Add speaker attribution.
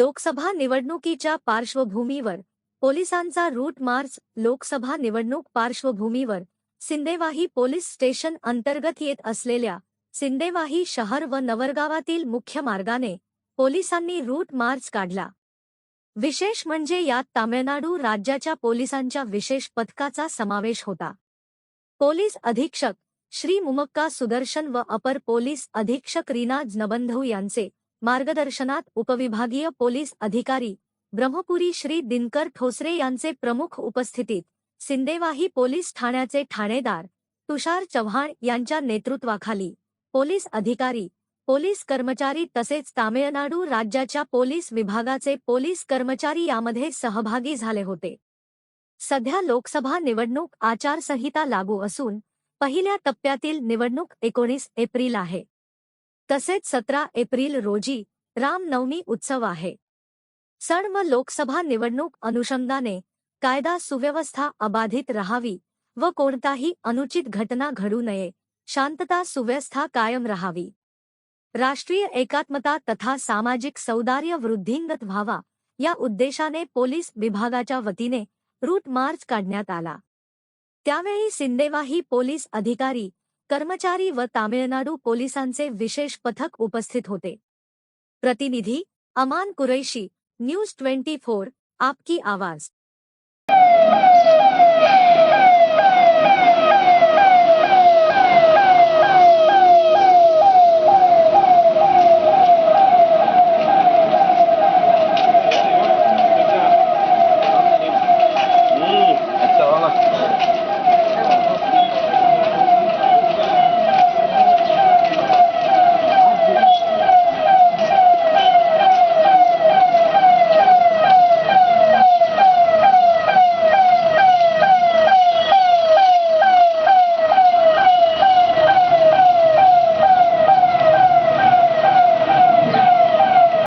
Speaker 1: लोकसभा निवडणुकीच्या पार्श्वभूमीवर पोलिसांचा रूट मार्च लोकसभा निवडणूक पार्श्वभूमीवर सिंदेवाही पोलीस स्टेशन अंतर्गत येत असलेल्या सिंदेवाही शहर व नवरगावातील मुख्य मार्गाने पोलिसांनी रूट मार्च काढला. विशेष म्हणजे यात तामिळनाडू राज्याच्या पोलिसांच्या विशेष पथकाचा समावेश होता. पोलीस अधीक्षक श्री मुमक्का सुदर्शन व अपर पोलीस अधीक्षक रीना जनबंधू यांचे मार्गदर्शनात उपविभागीय पोलीस अधिकारी ब्रह्मपुरी श्री दिनकर ठोसरे यांचे प्रमुख उपस्थितीत सिंदेवाही पोलीस ठाण्याचे ठाणेदार तुषार चव्हाण यांच्या नेतृत्वाखाली पोलीस अधिकारी पोलीस कर्मचारी तसेच तामिळनाडू राज्याच्या पोलीस विभागाचे पोलीस कर्मचारी यामध्ये सहभागी झाले होते. सध्या लोकसभा निवडणूक आचारसंहिता लागू असून पहिल्या टप्प्यातील निवडणूक एकोणीस एप्रिल आहे. तसेच सतरा एप्रिल रोजी रामनवमी उत्सव आहे. सण व लोकसभा निवडणूक अनुषंगाने कायदा सुव्यवस्था अबाधित राहावी व कोणताही अनुचित घटना घडू नये शांतता सुव्यवस्था कायम राहावी. राष्ट्रीय एकात्मता तथा सामाजिक सौदार्य वृद्धिंगत व्हावा या उद्देशाने पोलीस विभागाच्या वतीने रूट मार्च काढण्यात आला. त्यावेळी सिंदेवाही पोलीस अधिकारी कर्मचारी व तामिळनाडू पोलिसांचे विशेष पथक उपस्थित होते. प्रतिनिधी Aman Qureshi news twenty four आपकी आवाज.